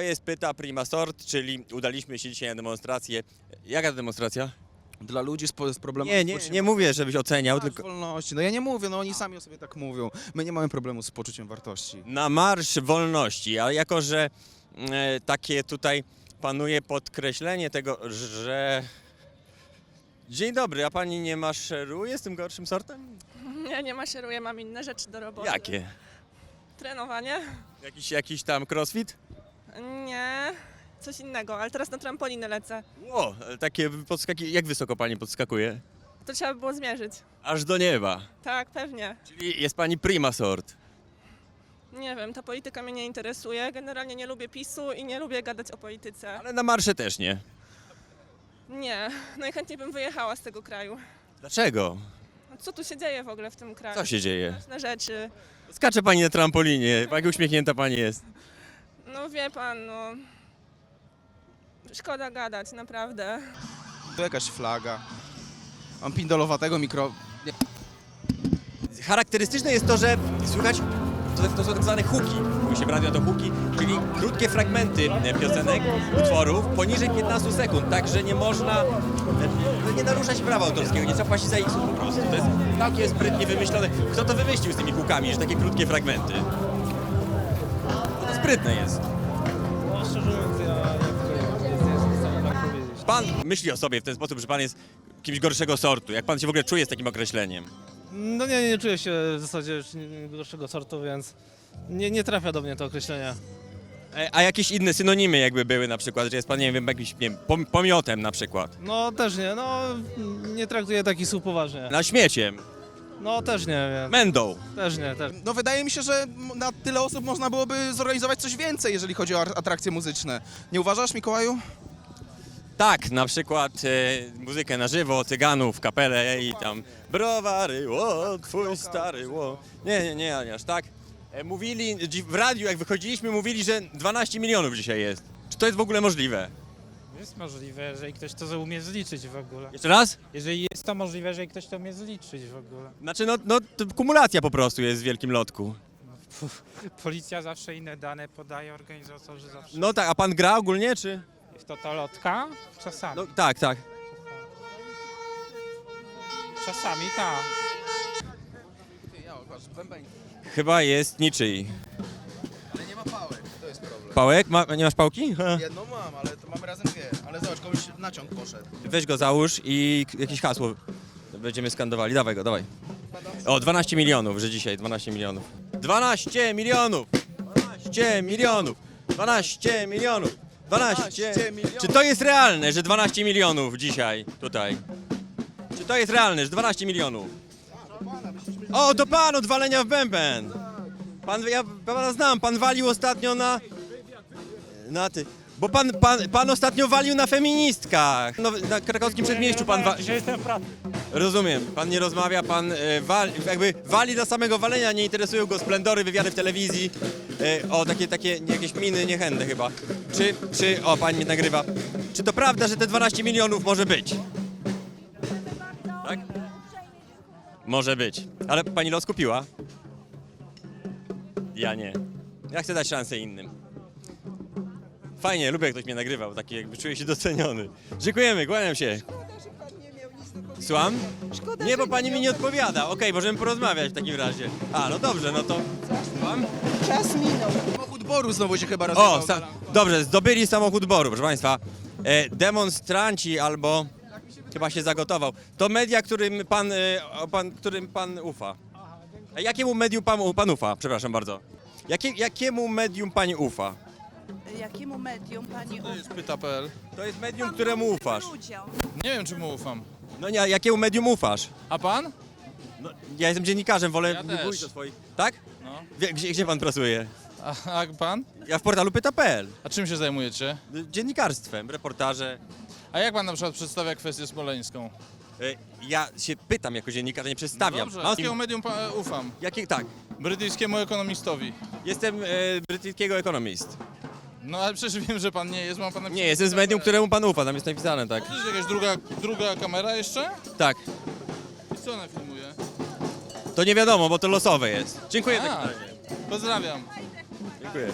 To jest Pyta Prima Sort, czyli udaliśmy się dzisiaj na demonstrację. Jaka demonstracja? Dla ludzi z, po- z problemami Nie, nie, nie mówię, żebyś oceniał, Marsz tylko wolności. No ja nie mówię, no oni sami o sobie tak mówią. My nie mamy problemu z poczuciem wartości. na Marsz Wolności, a jako, że e, takie tutaj panuje podkreślenie tego, że... Dzień dobry, a pani nie maszeruje z tym gorszym sortem? Nie, nie maszeruję, mam inne rzeczy do roboty. Jakie? Trenowanie? Jakiś, jakiś tam crossfit? Nie, coś innego, ale teraz na trampolinę lecę. Ło, takie podskaki... Jak wysoko pani podskakuje? To trzeba by było zmierzyć. Aż do nieba. Tak, pewnie. Czyli jest pani prima sort. Nie wiem, ta polityka mnie nie interesuje. Generalnie nie lubię PiSu i nie lubię gadać o polityce. Ale na marsze też nie. Nie, najchętniej bym wyjechała z tego kraju. Dlaczego? No Co tu się dzieje w ogóle w tym kraju? Co się dzieje? Straszne rzeczy. Skacze pani na trampolinie, jak uśmiechnięta pani jest. No wie pan, no... Szkoda gadać, naprawdę. To jakaś flaga. Mam pindolowatego mikro... Nie. Charakterystyczne jest to, że słychać, to, to są tak zwane hooki, mówi się w radio to hooki, czyli krótkie fragmenty e, piosenek, utworów poniżej 15 sekund, także nie można, e, nie naruszać prawa autorskiego, nie trzeba płacić za ich po prostu. To jest całkiem sprytnie wymyślone. Kto to wymyślił z tymi hookami, że takie krótkie fragmenty? Sprytne jest. No szczerze mówiąc, ja, ja tutaj tak powiedzieć. Pan myśli o sobie w ten sposób, że pan jest kimś gorszego sortu. Jak pan się w ogóle czuje z takim określeniem? No nie, nie czuję się w zasadzie już gorszego sortu, więc nie, nie trafia do mnie to określenie. E, A jakieś inne synonimy jakby były na przykład, że jest pan, nie wiem, jakimś nie wiem, pom- pomiotem na przykład, No też nie, no nie traktuję takich słów poważnie. na śmieciem, No też nie wiem, mędą. też nie, też. No wydaje mi się, że m- na tyle osób można byłoby zorganizować coś więcej, jeżeli chodzi o ar- atrakcje muzyczne. Nie uważasz, Mikołaju? Tak, na przykład e, muzykę na żywo, cyganów, kapelę i tam browary, ło, twój stary, ło. Nie, nie, nie, nie aż tak. E, mówili, dzi- w radiu jak wychodziliśmy, mówili, że 12 milionów dzisiaj jest. Czy to jest w ogóle możliwe? Jest możliwe, jeżeli ktoś to umie zliczyć w ogóle. Jeszcze raz? Jeżeli jest to możliwe, jeżeli ktoś to umie zliczyć w ogóle. Znaczy, no, no to kumulacja po prostu jest w wielkim lotku. Policja zawsze inne dane podaje, organizatorzy zawsze. No tak, a pan gra ogólnie, czy? Jest to ta lotka? Czasami. No tak, tak. Czasami tak. Chyba jest niczyj. Pałek? Ma, nie masz pałki? Ha. Jedną mam, ale to mamy razem dwie. Ale zobacz, komuś naciąg poszedł. Weź go załóż i k- jakieś hasło będziemy skandowali. Dawaj go, dawaj. O, 12 milionów, że dzisiaj 12 milionów. 12 milionów! 12 milionów! 12 milionów! 12 milionów. Czy to jest realne, że 12 milionów dzisiaj tutaj? Czy to jest realne, że 12 milionów? O, to pan od walenia w bęben! Pan, ja pana znam, pan walił ostatnio na... Na ty... Bo pan, pan, pan ostatnio walił na feministkach. No, na krakowskim przedmieściu pan wa... Dzisiaj jestem w pracy. Rozumiem, pan nie rozmawia, pan e, wali, jakby wali dla samego walenia, nie interesują go splendory, wywiady w telewizji. E, o, takie, takie jakieś miny niechętne chyba. Czy, czy, o, pani mnie nagrywa. Czy to prawda, że te 12 milionów może być? Tak? Może być. Ale pani los kupiła? Ja nie. Ja chcę dać szansę innym. Fajnie, lubię jak ktoś mnie nagrywał, taki jakby czuję się doceniony. Dziękujemy, kłaniam się. Słucham? nie, bo pani mi nie odpowiada. Okej, możemy porozmawiać w takim razie. A, no dobrze, no to. Słucham? Samochód Boru znowu się chyba rozjechał. O, sa- dobrze, zdobyli samochód boru, proszę państwa. E, demonstranci albo. Chyba się zagotował. To media, którym pan, e, o, pan, którym pan ufa. A jakiemu medium pan, pan ufa? Przepraszam bardzo. Jakie, jakiemu medium pani ufa? Jakiemu medium pani ufa? Pyta.pl. To jest medium, któremu ufasz. Ludziom. Nie wiem, czy mu ufam. No nie, a jakiemu medium ufasz? A pan? No, ja jestem dziennikarzem, wolę Ja nie też. mówić o swoich. Tak? No. Wie, gdzie, gdzie pan pracuje? A, a pan? Ja w portalu pyta.pl. A czym się zajmujecie? Dziennikarstwem, reportaże. A jak pan na przykład przedstawia kwestię smoleńską? E, Ja się pytam jako dziennikarz, nie przedstawiam. Dobrze. Mam- Jakiemu medium pa- ufam? Jakie, tak, Brytyjskiemu ekonomistowi. jestem e, brytyjskiego ekonomist. No ale przecież wiem, że pan nie jest, mam pan Nie, jestem z medium, któremu pan ufa, tam jest napisane, tak. Jest jakaś druga, druga kamera jeszcze? Tak, I co ona filmuje? to nie wiadomo, bo to losowe jest. Dziękuję. A, takim pozdrawiam.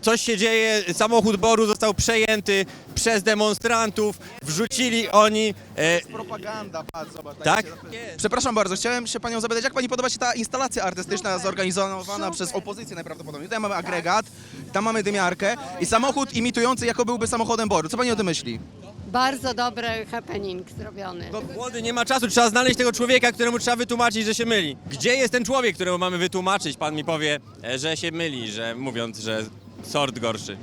Coś się dzieje, samochód Boru został przejęty przez demonstrantów, wrzucili oni... E, Propaganda, patrz, zobacz. tak? Przepraszam bardzo, chciałem się panią zapytać, jak pani podoba się ta instalacja artystyczna zorganizowana przez opozycję najprawdopodobniej? Tutaj mamy agregat, tam mamy dymiarkę i samochód imitujący jako byłby samochodem Boru. Co pani o tym myśli? Bardzo dobry happening zrobiony. Młody, nie ma czasu, trzeba znaleźć tego człowieka, któremu trzeba wytłumaczyć, że się myli. Gdzie jest ten człowiek, któremu mamy wytłumaczyć? Pan mi powie, e, że się myli, że mówiąc, że sort gorszy.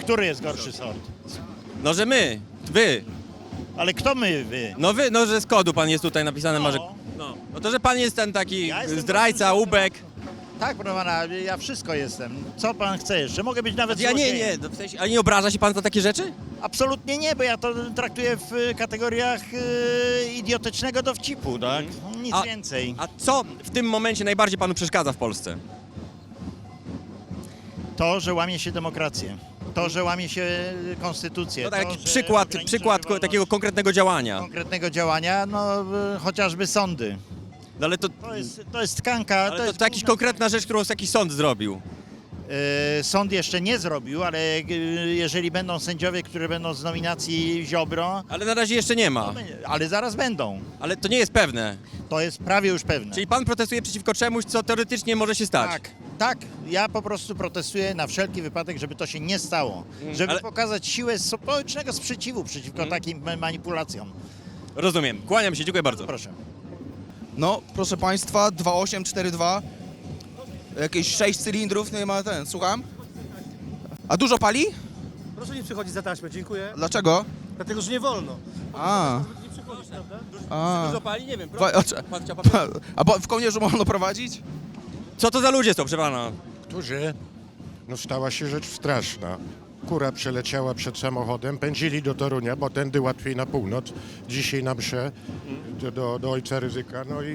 Który jest gorszy sort? No, że my, wy, Ale kto my, wy? no wy, no, że z kodu pan jest tutaj napisany, No. może... No, no to, że pan jest ten taki Ja jestem zdrajca, gorszym ubek. Tak, proszę pana, ja wszystko jestem. Co pan chce jeszcze? Mogę być nawet Ja nie, złodziejem. nie, no, w sensie, ale nie obraża się pan za takie rzeczy? Absolutnie nie, bo ja to traktuję w y, kategoriach y, idiotycznego dowcipu, tak? Nic A- więcej. A co w tym momencie najbardziej panu przeszkadza w Polsce? To, że łamie się demokrację. To, że łamie się konstytucję. No tak, to, jakiś że przykład, przykład wolność takiego konkretnego działania. konkretnego działania, no y, chociażby sądy. No ale to, To jest, to jest tkanka. ale to to, jest jakaś konkretna rzecz, którą jakiś sąd zrobił. E, Sąd jeszcze nie zrobił, ale e, jeżeli będą sędziowie, które będą z nominacji Ziobro, Ale na razie jeszcze nie ma. ale zaraz będą. Ale to nie jest pewne. To jest prawie już pewne. Czyli pan protestuje przeciwko czemuś, co teoretycznie może się stać. Tak, tak. Ja po prostu protestuję na wszelki wypadek, żeby to się nie stało. Żeby ale- pokazać siłę społecznego sprzeciwu przeciwko takim ma- manipulacjom. Rozumiem. Kłaniam się, dziękuję bardzo. Proszę. No, proszę państwa, 2842, jakieś 6 cylindrów, nie ma ten, słucham? A dużo pali? Proszę nie przychodzić za taśmę, dziękuję. Dlaczego? Dlatego, że nie wolno. A. A. Dużo pali? Nie wiem. Wa- o, cze- Pan chciał papieru? A bo w kołnierzu wolno prowadzić? Co to za ludzie są, proszę pana? którzy, no stała się rzecz straszna. Kura przeleciała przed samochodem, pędzili do Torunia, bo tędy łatwiej na północ, dzisiaj na msze, do, do, do ojca ryzyka, no i...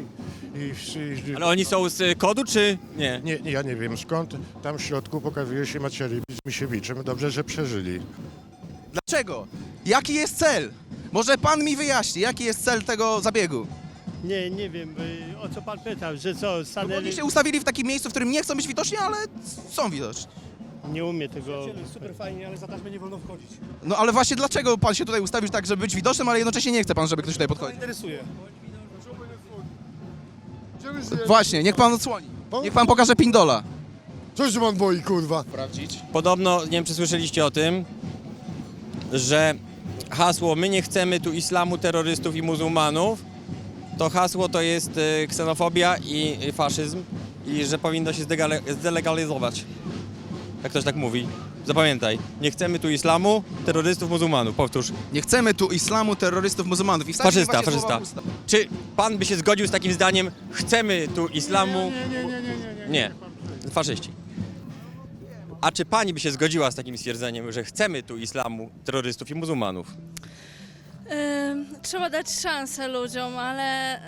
i, i Ale oni są z y, kodu, czy nie? nie, nie, ja nie wiem skąd, tam w środku pokazuje się Macierewicz z Misiewiczem, dobrze, że przeżyli. Dlaczego? Jaki jest cel? Może pan mi wyjaśni, jaki jest cel tego zabiegu? Nie, nie wiem, y, o co pan pytał, że co, No bo stanęli... oni się ustawili w takim miejscu, w którym nie chcą być widoczni, ale są widoczni. Nie umie tego... Super fajnie, ale za taśmę nie wolno wchodzić. No ale właśnie dlaczego pan się tutaj ustawił tak, żeby być widocznym, ale jednocześnie nie chce pan, żeby ktoś tutaj podchodził? Interesuje. Właśnie, niech pan odsłoni. Niech pan pokaże pindola. Co się pan boi, kurwa? Sprawdzić. Podobno, nie wiem czy słyszeliście o tym, że hasło my nie chcemy tu islamu, terrorystów i muzułmanów, to hasło to jest y, ksenofobia i y, faszyzm i że powinno się zdegale- zdelegalizować. Jak ktoś tak mówi. Zapamiętaj, nie chcemy tu islamu, terrorystów, muzułmanów. Powtórz. Nie chcemy tu islamu, terrorystów, muzułmanów. I Faszysta, właśnie słowa faszysta. w usta. Czy pan by się zgodził z takim zdaniem, chcemy tu islamu? Nie, nie, nie, nie, nie, nie. Nie, faszyści. A czy pani by się zgodziła z takim stwierdzeniem, że chcemy tu islamu, terrorystów i muzułmanów? trzeba dać szansę ludziom, ale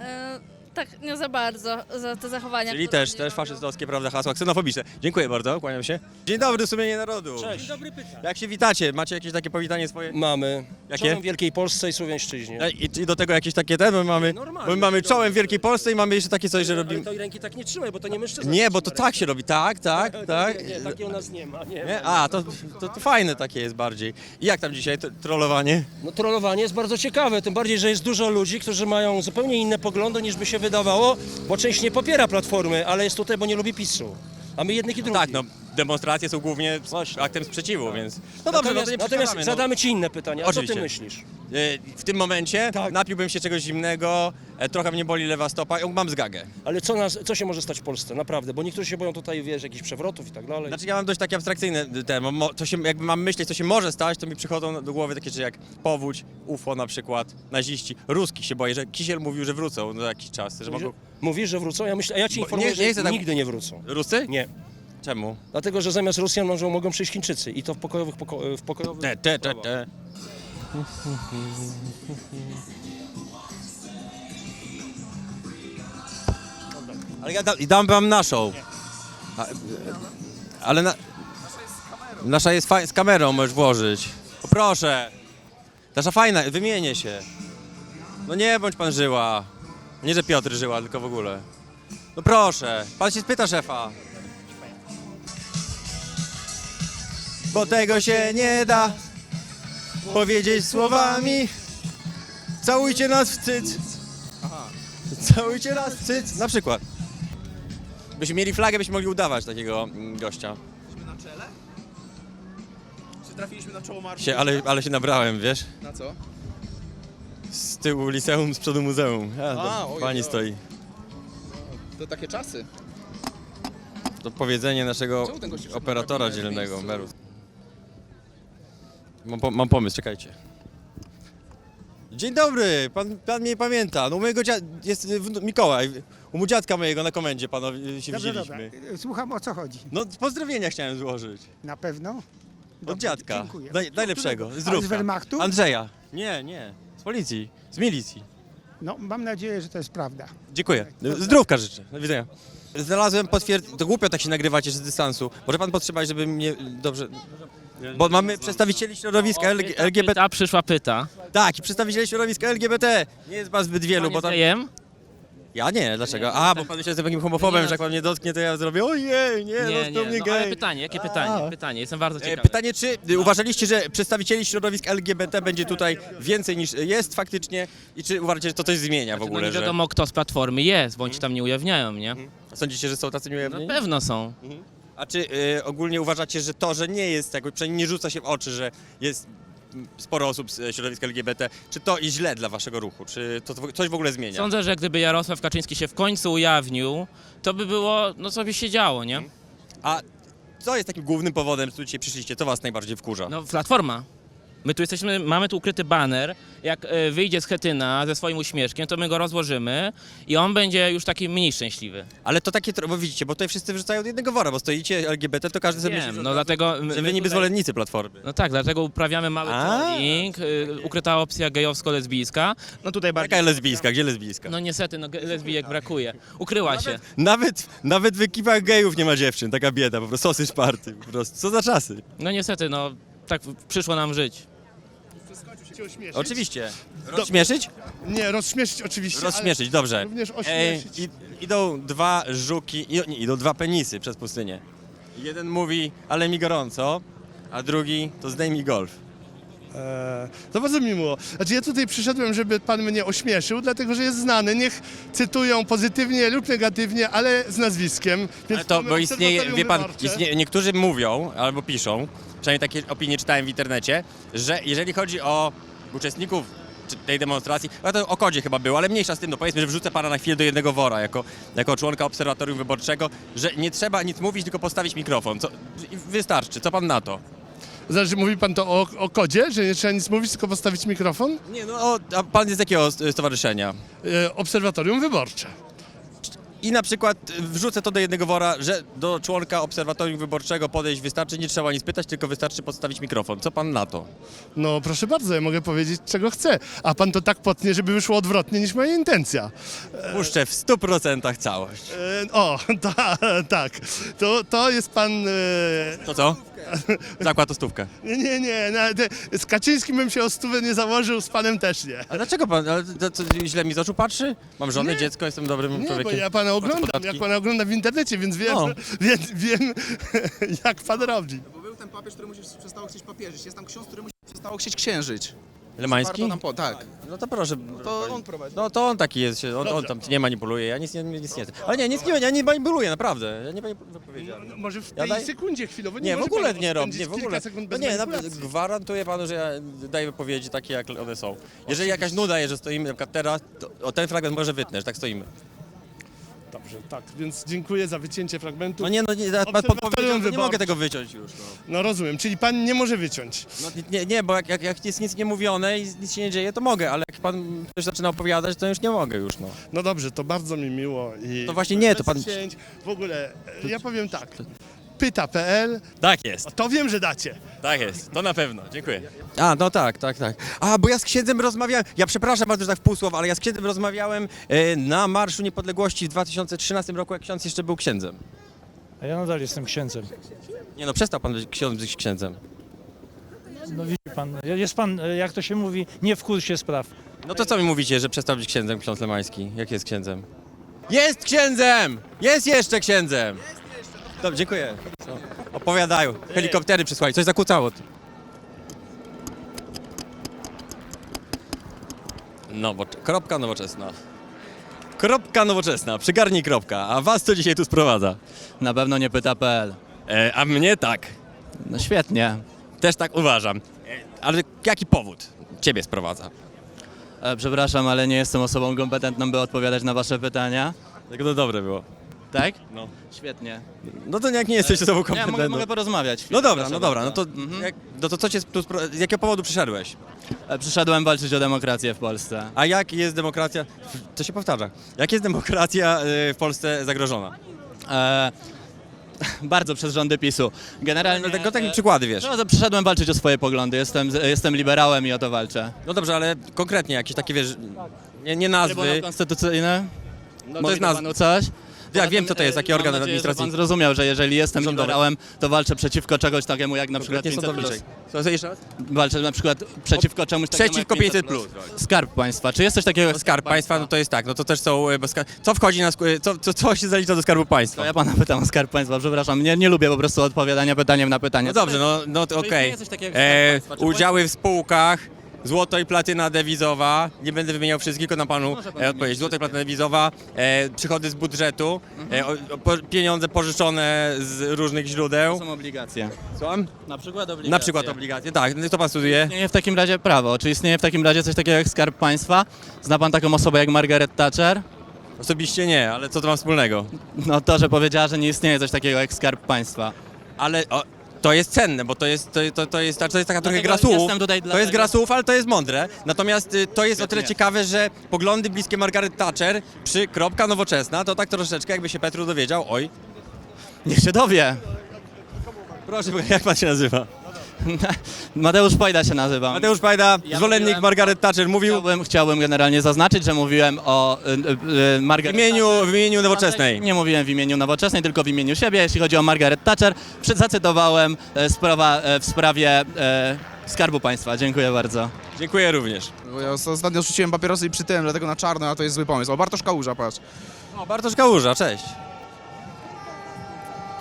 tak nie za bardzo za te zachowania. Czyli też, też faszystowskie, prawda, hasła ksenofobiczne. Dziękuję bardzo, kłaniam się. Dzień dobry, sumienie narodu. Cześć. Dobry. Jak się witacie? Macie jakieś takie powitanie swoje? Mamy. Jakie? Czołem Wielkiej Polsce i Słowiańszczyźnie. E, I, I do tego jakieś takie te, my mamy, Normalnie, my mamy czołem w Wielkiej Polsce i mamy jeszcze takie coś, że Ale robimy... to i ręki tak nie trzymaj, bo to nie mężczyzna. Nie, bo to trzyma tak się robi, tak, tak, ręki. tak. Nie, nie, takie u nas nie ma. Nie, Nie? A, to, to, to fajne takie jest bardziej. I jak tam dzisiaj to, trollowanie? No trollowanie jest bardzo ciekawe, tym bardziej, że jest dużo ludzi, którzy mają zupełnie inne poglądy niż by się wydawało, bo część nie popiera Platformy, ale jest tutaj, bo nie lubi PiSu. A my jednych i drugich. Tak, no demonstracje są głównie Właśnie. aktem sprzeciwu, więc... No dobrze, no natomiast, to nie natomiast no. zadamy Ci inne pytanie. A Oczywiście. co Ty myślisz? E, W tym momencie Tak. napiłbym się czegoś zimnego, e, trochę mnie boli lewa stopa i mam zgagę. Ale co, nas, co się może stać w Polsce, naprawdę? Bo niektórzy się boją tutaj, wiesz, jakichś przewrotów i tak dalej. Znaczy ja mam dość takie abstrakcyjne te, mo- mo- to się, jakby mam myśleć, co się może stać, to mi przychodzą do głowy takie rzeczy jak powódź, UFO na przykład, naziści. Ruskich się boję, że Kisiel mówił, że wrócą za jakiś czas, że mogą... Mówisz, że wrócą? Ja myślę, a ja Ci Bo informuję, nie- nie chcę że tak- nigdy nie wrócą. Rusy? Nie. Czemu? Dlatego, że zamiast Rosjan mogą, mogą przyjść Chińczycy i to w pokojowych, poko w pokojowych Te, te, te, te. Ale ja da, i dam wam naszą. A, ale na, nasza jest z kamerą, możesz włożyć. O, proszę. Nasza fajna, wymienię się. No nie bądź pan żyła. Nie, że Piotr żyła, tylko w ogóle. No proszę, pan się spyta szefa. Bo tego się nie da powiedzieć słowami. Całujcie nas w cyc. Całujcie nas w cyc. Na przykład. Byśmy mieli flagę, byśmy mogli udawać takiego mm, gościa. Na czele? Czy trafiliśmy na czoło marszu? Się, ale, ale się nabrałem, wiesz? Na co? Z tyłu liceum, z przodu muzeum. A, A, to oj, pani oj. stoi. To takie czasy. To powiedzenie naszego Czemu ten gościu wszedł operatora takim dzielnego. miejscu? Merus. Mam, po, mam pomysł, czekajcie. Dzień dobry, pan, pan mnie pamięta. No u mojego dziadka, jest y, Mikołaj, u mu dziadka mojego na komendzie panowie się widzieliśmy. Słucham o co chodzi. No pozdrowienia chciałem złożyć. Na pewno? Od dziadka. dziękuję. Naj, najlepszego. Ale z Zdrówka. Wehrmachtu? Andrzeja. Nie, nie. Z policji. Z milicji. No, mam nadzieję, że to jest prawda. Dziękuję. Zdrówka życzę. Do widzenia. Znalazłem potwierdzenie. To głupio tak się nagrywacie z dystansu. Może pan potrzebować, żeby mnie dobrze. Bo mamy przedstawicieli środowiska LG, LGBT. Ta przyszła pyta. Tak, i przedstawicieli środowiska LGBT. Nie jest was zbyt wielu, bo tam. Jem? Ja nie, dlaczego? A, bo pan się jest takim homofobem, że jak pan mnie dotknie, to ja zrobię ojej, nie, Nie, no to nie. mnie No, ale gej. pytanie, jakie A. pytanie? Pytanie, jestem bardzo E, ciekawy. Pytanie, czy y, uważaliście, że przedstawicieli środowisk LGBT będzie tutaj więcej niż jest faktycznie i czy uważacie, że to coś zmienia w No ogóle? nie że... Mhm. wiadomo kto z platformy jest, bądź tam nie ujawniają, nie? Sądzicie, że są tacy Na nieujawnieni? pewno są. A czy y, ogólnie uważacie, że to, że nie jest tak, przynajmniej nie rzuca się w oczy, że jest sporo osób z e, środowiska LGBT, czy to jest źle dla waszego ruchu? Czy to w- coś w ogóle zmienia? Sądzę, że gdyby Jarosław Kaczyński się w końcu ujawnił, to by było, no co by się działo, nie? A co jest takim głównym powodem, że tu dzisiaj przyszliście? Co was najbardziej wkurza? No platforma. My tu jesteśmy, mamy tu ukryty baner. Jak e, wyjdzie z Chetyna ze swoim uśmieszkiem, to my go rozłożymy i on będzie już taki mniej szczęśliwy. Ale to takie, tro- bo widzicie, bo tutaj wszyscy wrzucają do jednego wora, bo stoicie LGBT, to każdy sobie myśli, Wiem, że no od dlatego... my- że my wy niby tutaj- zwolennicy Platformy. No tak, dlatego uprawiamy mały A. trolling, y, ukryta opcja gejowsko-lesbijska. No tutaj bardziej... Jaka lesbijska? Gdzie lesbijska? No niestety, no, ge- lesbijek brakuje. Ukryła się. Nawet, nawet w ekipach gejów nie ma dziewczyn, taka bieda, po prostu sosy party, po prostu. Co za czasy? No niestety, no tak przyszło nam żyć. Oczywiście. Rozśmieszyć? Nie, rozśmieszyć oczywiście. Rozśmieszyć, dobrze. również Ej, ośmieszyć. i, idą dwa żuki, i, nie, idą dwa penisy przez pustynię. Jeden mówi, ale mi gorąco, a drugi, to zdejmij golf. Eee, to bardzo mi miło. Znaczy ja tutaj przyszedłem, żeby pan mnie ośmieszył, dlatego że jest znany. Niech cytują pozytywnie lub negatywnie, ale z nazwiskiem. Więc Ale to, mamy bo istnieje, obserwatorium wie pan, wyborcze. niektórzy mówią, albo piszą, przynajmniej takie opinie czytałem w internecie, że jeżeli chodzi o uczestników czy tej demonstracji, no to o kodzie chyba było, ale mniejsza z tym, no powiedzmy, że wrzucę pana na chwilę do jednego wora, jako, jako członka obserwatorium wyborczego, że nie trzeba nic mówić, tylko postawić mikrofon. Co, i wystarczy, co pan na to? Znaczy, mówi pan to o, o kodzie, że nie trzeba nic mówić, tylko postawić mikrofon? Nie, no, o, a pan jest z jakiego stowarzyszenia? E, obserwatorium wyborcze. I na przykład y, wrzucę to do jednego wora, że do członka obserwatorium wyborczego podejść wystarczy, nie trzeba nic pytać, tylko wystarczy podstawić mikrofon. Co pan na to? No proszę bardzo, ja mogę powiedzieć czego chcę, a pan to tak potnie, żeby wyszło odwrotnie niż moja intencja. Puszczę w 100% całość. E, o, ta, tak, to, to jest pan... E, To co? Zakład o stówkę. nie, nie, nie, nawet, z Kaczyńskim bym się o stówę nie założył, z panem też nie. A dlaczego pan, ale to, co, źle mi z oczu patrzy? Mam żonę, Nie. dziecko, jestem dobrym Nie, człowiekiem. bo ja pana oglądam, podatki. jak pana oglądam w internecie, więc wiem, No. więc wiem jak pan robi. Bo był ten papież, któremu się przestało chcieć papieżyć. Jest tam ksiądz, któremu się przestało chcieć księżyć. Lemański? Po, tak. No to proszę. To on prowadzi. No to on taki jest, się- on, on tam nie manipuluje, ja nic nie, nic nie... Ale nie, nic nie, ja nie manipuluję, naprawdę. Ja nie manipuluję. No, może w Ja tej daj- sekundzie chwilowo nie, Nie, w może ogóle pan nie robię, spędzić nie, w kilka ogóle. sekund No bez nie, manipulacji. gwarantuję panu, że ja daję wypowiedzi takie, jak one są. Jeżeli jakaś nuda jest, że stoimy na przykład teraz, to o ten fragment może wytnę, że tak stoimy. Dobrze, tak, więc dziękuję za wycięcie fragmentu. No nie, no nie, ja pan Obserwatorium podpowiedział, to nie wyborcze. mogę tego wyciąć już. No. No rozumiem, czyli pan nie może wyciąć. No, nie, nie, bo jak, jak, jak jest nic nie mówione i nic się nie dzieje, to mogę, ale jak pan coś zaczyna opowiadać, to już nie mogę już, no. No dobrze, to bardzo mi miło i... To właśnie nie, to bez pan- cięć. W ogóle, e, ja powiem tak, pyta.pl, Tak jest, to wiem, że dacie. tak jest, to na pewno, dziękuję. A, no tak, tak, tak. A, bo ja z księdzem rozmawiałem, ja przepraszam bardzo, że tak w pół słowa, ale ja z księdzem rozmawiałem e, na Marszu Niepodległości w 2013 roku, jak ksiądz jeszcze był księdzem. A ja nadal jestem księdzem. Nie no, przestał pan być ksiądz być księdzem. No widzi pan, jest pan, jak to się mówi, nie w kursie spraw. No to co mi mówicie, że przestał być księdzem ksiądz Lemański? Jak jest księdzem? Jest księdzem! Jest jeszcze księdzem! Dobrze, dziękuję. Co? Opowiadają. Helikoptery przysłali, coś zakłócało. Nowo... Kropka nowoczesna. Kropka nowoczesna, przygarnij kropka. A was co dzisiaj tu sprowadza? Na pewno nie pyta.pl. E, a mnie tak. No świetnie. Też tak uważam. E, ale jaki powód ciebie sprowadza? E, przepraszam, ale nie jestem osobą kompetentną, by odpowiadać na wasze pytania. Tak to dobre było. Tak? No. Świetnie. No to jak nie jesteś osobą Ja mogę, kompetentną. mogę porozmawiać. chwilę, No dobra, proszę no dobra, no bardzo. to, Mhm. jak, no to co cię tu, spro- z jakiego powodu przyszedłeś? E, Przyszedłem walczyć o demokrację w Polsce. A jak jest demokracja, to się powtarza, jak jest demokracja y, w Polsce zagrożona? E, bardzo przez rządy PiSu. Generalnie... No, tego takie e, przykłady wiesz. No to przyszedłem walczyć o swoje poglądy. Jestem, jestem liberałem i o to walczę. No dobrze, ale konkretnie jakieś takie wiesz, nie, nie Trybunał nazwy. Konstytucyjny? No to jest nazwa. panu coś? Ja Poza wiem tym, co to jest, e, mam organ nadzieję, że administracji. pan zrozumiał, że jeżeli jestem Rządowy. liberałem, to walczę przeciwko czegoś takiemu jak na przykład Konkretnie 500 plus. sądowniczej. Co, co jeszcze raz? Walczę na przykład przeciwko czemuś takiemu Przeciwko jak 500 plus. Skarb państwa. Czy jest coś takiego jak Skarb państwa, no to jest tak, no to też są, bo ska- co wchodzi na, sk- co, co, co się zalicza do skarbu To państwa? ja pana pytam o skarb państwa, przepraszam. Nie, nie lubię po prostu odpowiadania pytaniem na pytanie. No dobrze, no, no to okej. istnieje coś takiego jak E, Skarb Państwa? Czy Udziały w spółkach, złoto i platyna dewizowa, nie będę wymieniał wszystkich, tylko na panu e, odpowiedzieć. Złoto i platyna dewizowa, e, przychody z budżetu, e, o, o, po, pieniądze pożyczone z różnych To źródeł. są obligacje. Słucham? Na przykład obligacje. Na przykład obligacje, tak, no to pan studuje. Istnieje w takim razie prawo. Czy istnieje w takim razie coś takiego jak skarb państwa? Zna pan taką osobę jak Margaret Thatcher? Osobiście nie, ale co to ma wspólnego? No to, że powiedziała, że nie istnieje coś takiego jak skarb państwa. Ale o, to jest cenne, bo to jest, to, to, to jest, to jest taka trochę gra słów. To jest gra słów, ale to jest mądre. Natomiast y, to jest o tyle ciekawe, że poglądy bliskie Margaret Thatcher przy kropka nowoczesna, to tak troszeczkę jakby się Petru dowiedział, oj, Niech się dowie. proszę, jak pan się nazywa? Mateusz Pojda się nazywam. Mateusz Pajda, Ja zwolennik mówiłem- Margaret Thatcher, mówił Chciałbym, chciałbym generalnie zaznaczyć, że mówiłem o y, y, y, w Margaret imieniu, w imieniu nowoczesnej. Nie mówiłem w imieniu nowoczesnej, tylko w imieniu siebie. Jeśli chodzi o Margaret Thatcher, przy- zacytowałem e, sprawa, e, w sprawie e, Skarbu Państwa. Dziękuję bardzo. Dziękuję również. Bo Ja ostatnio rzuciłem papierosy i przytyłem, dlatego na czarno, a to jest zły pomysł. O, Bartosz Kałuża, patrz. O, Bartosz Kałuża, cześć.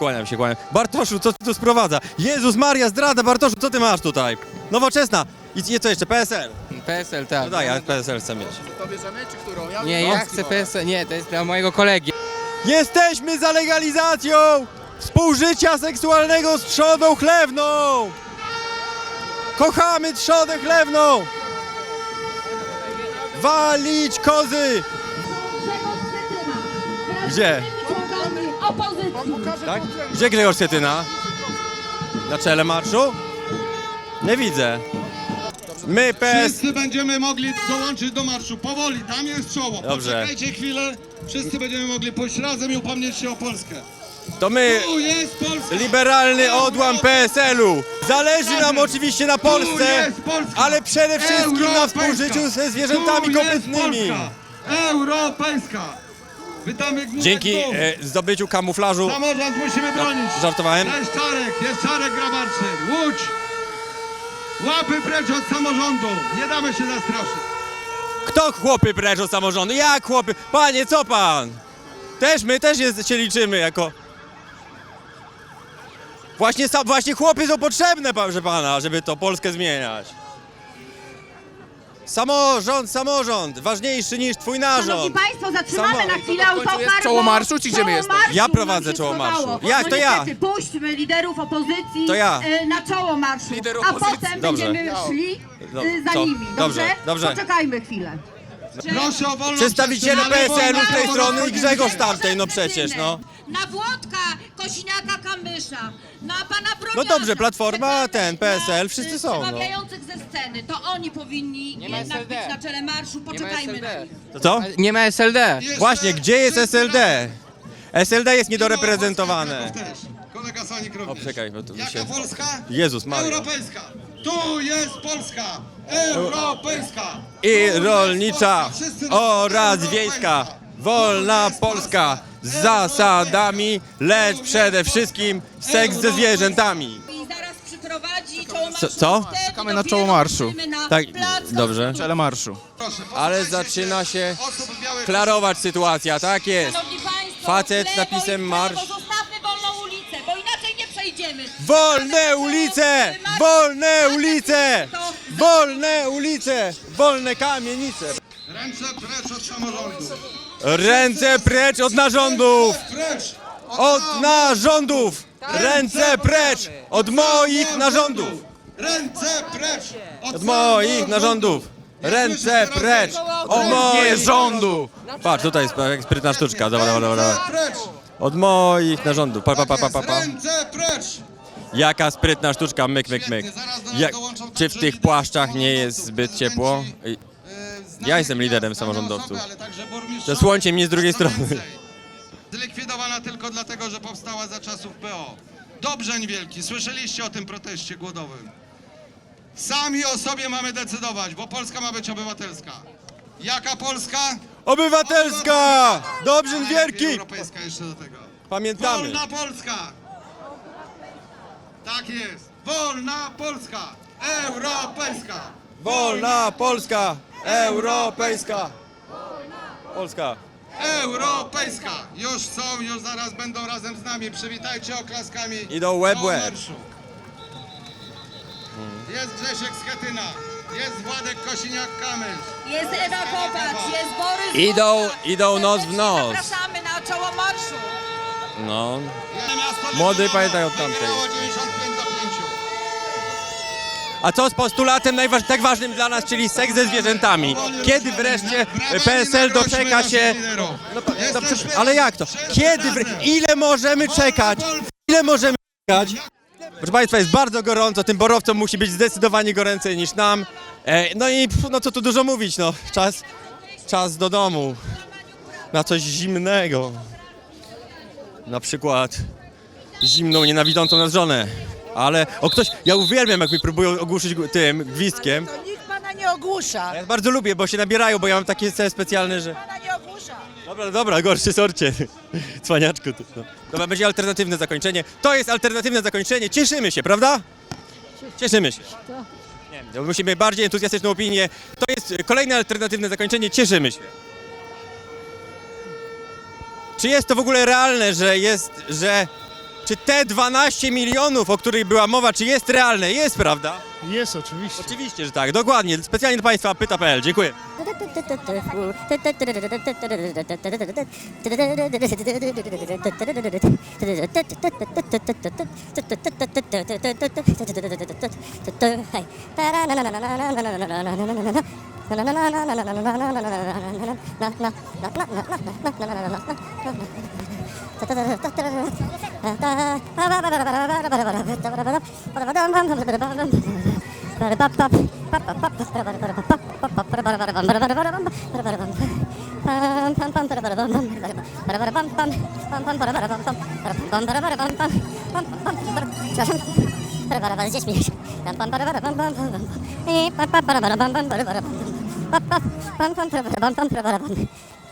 Kłaniam się, kłaniam. Bartoszu, co ty tu sprowadza? Jezus Maria, zdrada, Bartoszu, co ty masz tutaj? Nowoczesna. I co jeszcze, PSL? PSL, No tak. daj, ale PSL chcę mieć. To bierzemy, czy którą? Ja Nie, ja chcę PSL, nie, to jest dla mojego kolegi. Jesteśmy za legalizacją współżycia seksualnego z trzodą chlewną! Kochamy trzodę chlewną! Walić kozy! Gdzie? Tak? Gdzie Grzegorz Schetyna? Na czele marszu? Nie widzę. My PS... Wszyscy będziemy mogli dołączyć do marszu. Powoli, tam jest czoło. Dobrze. Poczekajcie chwilę. Wszyscy będziemy mogli pójść razem i upomnieć się o Polskę. To my... Tu jest Polska! Liberalny odłam PSL-u. Zależy nam oczywiście na Tu Polsce, jest Polska! ale przede wszystkim na Europejska! współżyciu ze zwierzętami Tu jest kopytnymi. Polska! Europejska! Witamy Dzięki e, zdobyciu kamuflażu. Samorząd musimy bronić. Żartowałem. Jest Czarek, jest Czarek Grabarczy. Łódź! Łapy precz od samorządu. Nie damy się zastraszyć. Kto chłopy precz od samorządu? Jak chłopy? Panie, co pan? Też my też jest, się liczymy jako... Właśnie, sa- właśnie chłopy są potrzebne, proszę pana, żeby to Polskę zmieniać. Samorząd, samorząd, ważniejszy niż twój narząd. Szanowni Państwo, zatrzymamy Samo- na chwilę autokar. jest czoło bo marszu, czy gdzie my czoło jesteśmy? marszu Ja nam prowadzę się czoło schowało. marszu. Jak? No To ja. niestety, Puśćmy liderów opozycji To ja. e, na czoło marszu, Lider a opozycji. potem Dobrze. będziemy szli e, za co? nimi. Dobrze, Dobrze? dobrze. Poczekajmy chwilę. Proszę o wolną Przedstawiciele przestrzeń, ale PSL-u z tej wolną strony i. Grzegorz tamtej, no przecież, no. Na Włodka, Kosiniaka, Kamysza, na pana Brodziarza. No dobrze, Platforma, ten, PSL, wszyscy są, no. Przemawiających ze sceny, to oni powinni Nie ma jednak SLD. być na czele marszu, Nie ma poczekajmy na SLD. nich. To co? Nie ma SLD. Właśnie, gdzie jest SLD? SLD jest niedoreprezentowane. Polska też. Kolega Sonik O, również. czekaj, bo tu mi Jaka się... Polska? Jezus Maria. Europejska. Tu jest Polska. Europejska. I Tu jest rolnicza Polska. Wszyscy oraz Europejska. wiejska. Wolna Polska z zasadami, lecz przede wszystkim seks ze zwierzętami. I zaraz przyprowadzi czoło Co- marszu. co? Wtedy Czekamy na dopiero czoło marszu. wrócimy na Tak, plac dobrze. Czele marszu. Ale zaczyna się klarować sytuacja, tak jest. Szanowni Państwo, Facet z lewo i w napisem prawo, marsz. Zostawmy wolną ulicę, Jedziemy. Wolne ulice! Wolne ulice! Wolne ulice! Wolne kamienice! Ręce precz od samorządu. Ręce precz od narządów! Precz! Od narządów! Ręce precz od moich narządów! Ręce precz! Od moich narządów! Ręce precz od moich rządów! Patrz, tutaj jest jak sprytna sztuczka. Dobra, dobra, dobra. Od moich narządów. Pa, pa, pa, pa, pa, pa. Ręce precz! Jaka sprytna sztuczka, myk, myk, myk. Jak, czy w tych płaszczach nie jest zbyt ciepło? I- Ja jestem liderem samorządowców. To słońce mnie z drugiej strony. Zlikwidowana tylko dlatego, że powstała za czasów PO. Dobrzeń Wielki, słyszeliście o tym proteście głodowym. Sami o sobie mamy decydować, bo Polska ma być obywatelska. Jaka Polska? Obywatelska! Dobrzyn A Wielki! Europejska jeszcze do tego. Pamiętamy. Wolna Polska! Tak jest. Wolna Polska! Europejska! Wolna Polska! Europejska! Polska! Europejska! Już są, już zaraz będą razem z nami. Przywitajcie oklaskami. Idą łeb w do łeb. marszu. Jest Grzesiek Schetyna, jest Władek Kosiniak-Kamysz. Jest Ewa Kopacz, jest Borys Idą, Budka. idą nos w nos. Zapraszamy na czoło marszu. No. Młody pamiętaj o tamtej. wygrało 95 do 5. A co z postulatem najważ, tak ważnym dla nas, czyli seks ze zwierzętami? Kiedy wreszcie PSL doczeka się... No, pa- no, ale jak to? Kiedy. Ile możemy czekać? Ile możemy czekać? Proszę Państwa, jest bardzo gorąco, tym borowcom musi być zdecydowanie goręcej niż nam. E, no i pf, no co tu dużo mówić, no. Czas, czas do domu. Na coś zimnego. Na przykład zimną, nienawidzącą nas żonę. Ale o ktoś, ja uwielbiam jak mi próbują ogłuszyć gu- tym gwizdkiem. To nikt pana nie ogłusza. Ja bardzo lubię, bo się nabierają, bo ja mam takie cele specjalne, że... Pana nie ogłusza. Dobra, dobra, gorszy sorcie. Cwaniaczku. Ty, no. Dobra, będzie alternatywne zakończenie. To jest alternatywne zakończenie. Cieszymy się, prawda? Cieszymy się. Nie, no, musimy bardziej entuzjastyczną opinię. To jest kolejne alternatywne zakończenie. Cieszymy się. Czy jest to w ogóle realne, że jest, że... Czy te 12 milionów, o których była mowa, czy jest realne? Jest, prawda? Jest oczywiście. Oczywiście, że tak. Dokładnie. Specjalnie do Państwa pyta.pl. Dziękuję. Здесь меня. И папа, папа, папа, папа, папа, папа, папа, папа, папа, папа, папа, папа, папа, папа,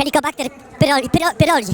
Helicobacter piroli piroli. piroli.